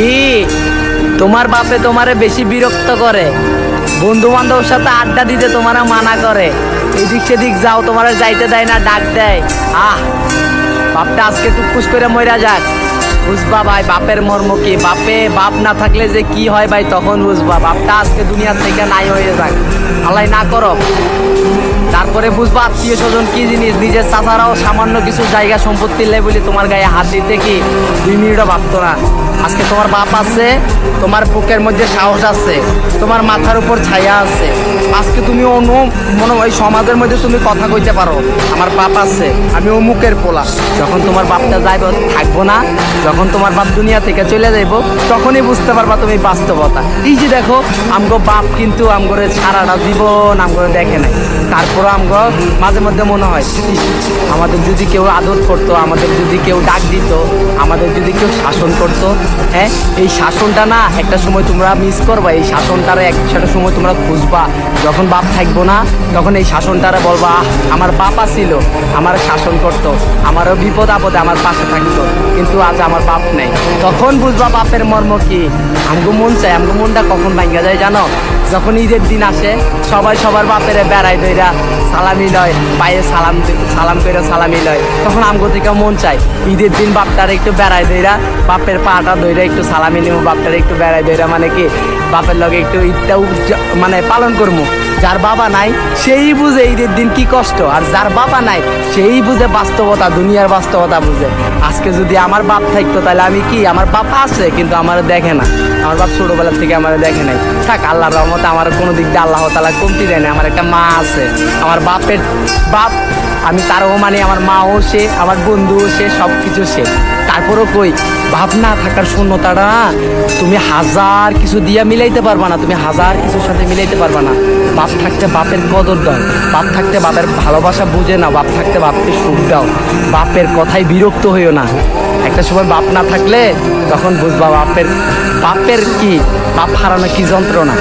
কি? তোমার বাপে তোমারে বেশি বিরক্ত করে। বন্ধু বান্ধবের সাথে আড্ডা দিতে তোমারা মানা করে। এদিক সেদিক যাও, তোমারা যাইতে দেয় না, ডাক দেয়। আহ! বাপটা আজকে টুকুস করে মরা যাক। বুঝবা ভাই, বাপের মর্ম কি? বাপে, বাপ না থাকলে যে কি হয় ভাই, তখন বুঝবা। বাপটা আজকে দুনিয়ার থেকে নাই হয়ে যাক। আল্লাহ না করো তারপরে বুঝবা, আত্মীয় স্বজন কি জিনিস? নিজের চাচারাও সামান্য কিছু জায়গা সম্পত্তি লাই বলে, তোমার গায়ে হাত দিতে কি? দুই মিনিটও ভাবতো না। আজকে তোমার বাপ আছে, তোমার বুকের মধ্যে সাহস আছে, তোমার মাথার উপর ছায়া আছে। আজকে তুমি অনু মনে হয় সমাজের মধ্যে তুমি কথা কইতে পারো। আমার বাপ আছে, আমি অমুকের পোলা। যখন তোমার বাপটা যাইব, থাকব না। যখন তোমার বাপ দুনিয়া থেকে চলে যাইব, তখনই বুঝতে পারবা তুমি বাস্তবতা। এই যে দেখো, আমগো বাপ কিন্তু আমগরে সারাটা জীবন আমগরে দেখে নাই। তারপরে আমগো মাঝে মধ্যে মনে হয় আমাদের যদি কেউ আদর করতো, আমাদের যদি কেউ ডাক দিত, আমাদের যদি কেউ শাসন করতো। হ্যাঁ এই শাসনটা না, একটা সময় তোমরা মিস করবা, এই শাসনটারে একটা সময় তোমরা খুঁজবা। যখন বাপ থাকব না, তখন এই শাসনটারে বলবা আমার বাপা ছিল, আমার শাসন করতো, আমারও বিপদ আপদে আমার পাশে থাকতো, কিন্তু আজ আমার বাপ নেই। তখন বুঝবা বাপের মর্ম কি? আমগো মন চাই আমগো মনটা কখন ভাঙ্গা যায় জানো? যখন ঈদের দিন আসে, সবাই সবার বাপের বেড়াই দইরা সালামি লয়, পায়ে সালাম সালাম করে সালামি লয়। তখন আমগো থেকে মন চাই ঈদের দিন বাপটার একটু বেড়াই দইরা বাপের পাটা দইরা একটু সালামি নিব বাপটার একটু বেড়াই দইরা মানে কি? বাপের লগে একটু ঈদটা মানে পালন করব যার বাবা নাই, সেই বুঝে ঈদের দিন কি কষ্ট। আর যার বাবা নাই, সেই বুঝে বাস্তবতা, দুনিয়ার বাস্তবতা বুঝে। আজকে যদি আমার বাপ থাকতো, তাহলে আমি কি, আমার বাপ আছে, কিন্তু আমার দেখে না। আমার বাপ ছোটোবেলার থেকে আমার দেখে নাই। থাক আল্লাহ রহমতে আমার কোনো দিক দিয়ে আল্লাহ তালা কমতি দেয় না আমার একটা মা আছে। আমার বাপের বাপ আমি তারও মানে আমার মাও সে, আমার বন্ধুও সে সব কিছু সে। তারপরও কই বাপ না থাকার শূন্যতাটা তুমি হাজার কিছু দিয়া মিলাইতে পারবা না, তুমি হাজার কিছুর সাথে মিলাইতে পারবা না। বাপ থাকতে বাপের কদর দাও, বাপ থাকতে বাপের ভালোবাসা বুঝে না বাপ থাকতে বাপকে সুখ দাও। বাপের কথায় বিরক্ত হইও না। একটা সময় বাপ না থাকলে তখন বুঝবা বাপের বাপের কি, বাপ হারানো কি যন্ত্রণা।